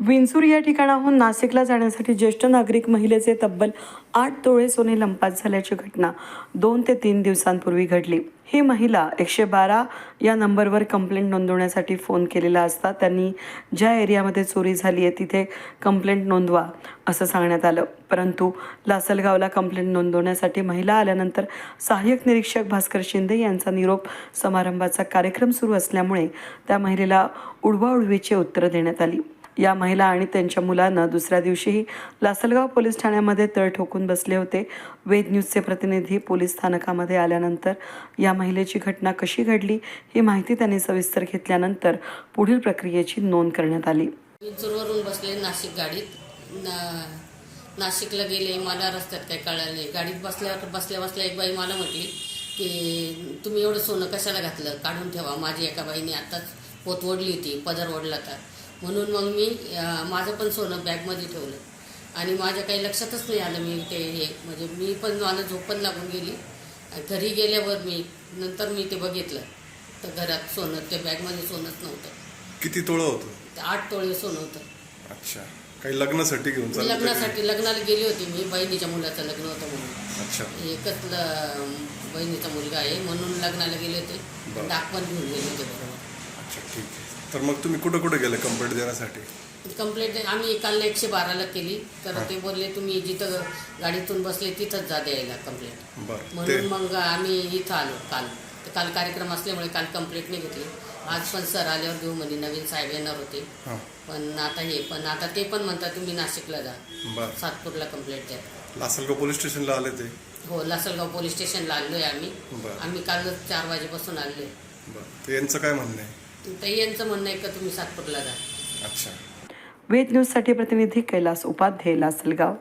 विंचूर या ठिकाणाहून नाशिकला जाण्यासाठी ज्येष्ठ नागरिक महिलेचे तब्बल आठ तोळे सोने लंपात झाल्याची घटना दोन ते तीन दिवसांपूर्वी घडली. ही महिला एकशे बारा या नंबरवर कंप्लेंट नोंदवण्यासाठी फोन केलेला असता त्यांनी ज्या एरियामध्ये चोरी झाली आहे तिथे कंप्लेंट नोंदवा असं सांगण्यात आलं. परंतु लासलगावला कंप्लेंट नोंदवण्यासाठी महिला आल्यानंतर सहाय्यक निरीक्षक भास्कर शिंदे यांचा निरोप समारंभाचा कार्यक्रम सुरू असल्यामुळे त्या महिलेला उडवाउडवीची उत्तरं देण्यात आली. या महिला आणि त्यांच्या मुलांना दुसऱ्या दिवशीही लासलगाव पोलीस ठाण्यामध्ये तळ ठोकून बसले होते. वेद न्यूजचे प्रतिनिधी पोलीस स्थानकामध्ये आल्यानंतर या महिलेची घटना कशी घडली ही माहिती त्यांनी सविस्तर घेतल्यानंतर पुढील प्रक्रियेची नोंद करण्यात आली. विंचूरवरून बसले नाशिक गाडीत. ना नाशिकला गेले मला रस्त्यात काही कळलं नाही. गाडीत बसल्यावर बसल्या बसल्या एक बाई मला म्हटली की तुम्ही एवढं सोनं कशाला घातलं? काढून ठेवा. माझी एका बाईने आत्ताच पोत ओढली होती पदर ओढला तर म्हणून मग मी माझं पण सोनं बॅगमध्ये ठेवलं. आणि माझ्या काही लक्षातच नाही आलं मी ते हे म्हणजे मी पण मला झोप पण लागून गेली. घरी गेल्यावर मी नंतर मी ते बघितलं. तर घरात सोनं त्या बॅगमध्ये सोनंच नव्हतं. किती तोळं होतं? ते आठ तोळे सोनं होतं. अच्छा. काही लग्नासाठी घेऊन? लग्नासाठी लग्नाला गेली होती मी बहिणीच्या मुलाचं लग्न होतं म्हणून. अच्छा. एकच बहिणीचा मुलगा आहे म्हणून लग्नाला गेले होते. डाक पण घेऊन गेले होते बरोबर. अच्छा ठीक आहे. तर मग तुम्ही कुठं कुठं गेले कंप्लेंट देण्यासाठी? कंप्लेंट आम्ही काल एकशे बाराला केली. तर. ते बोलले तुम्ही जिथं गाडीतून बसले तिथंच जा द्यायला कंप्लेंट म्हणून मग आम्ही इथं आलो काल. तर काल कार्यक्रम असल्यामुळे काल कंप्लेंट नाही घेतली. आज पण सर आल्यावर घेऊ म्हणजे नवीन साहेब येणार होते. पण आता हे पण आता ते पण म्हणतात तुम्ही नाशिकला जा. बरं. सातपूरला कंप्लेंट द्या. लासलगाव पोलीस स्टेशनला आले ते? हो लासलगाव पोलीस स्टेशनला आलोय आम्ही. आम्ही काल चार वाजेपासून आलोय. यांचं काय म्हणणं आहे? यांचं म्हणणं आहे का तुम्ही सातपूरला जा? अच्छा. वेद न्यूजसाठी प्रतिनिधी कैलास उपाध्ये लासलगाव.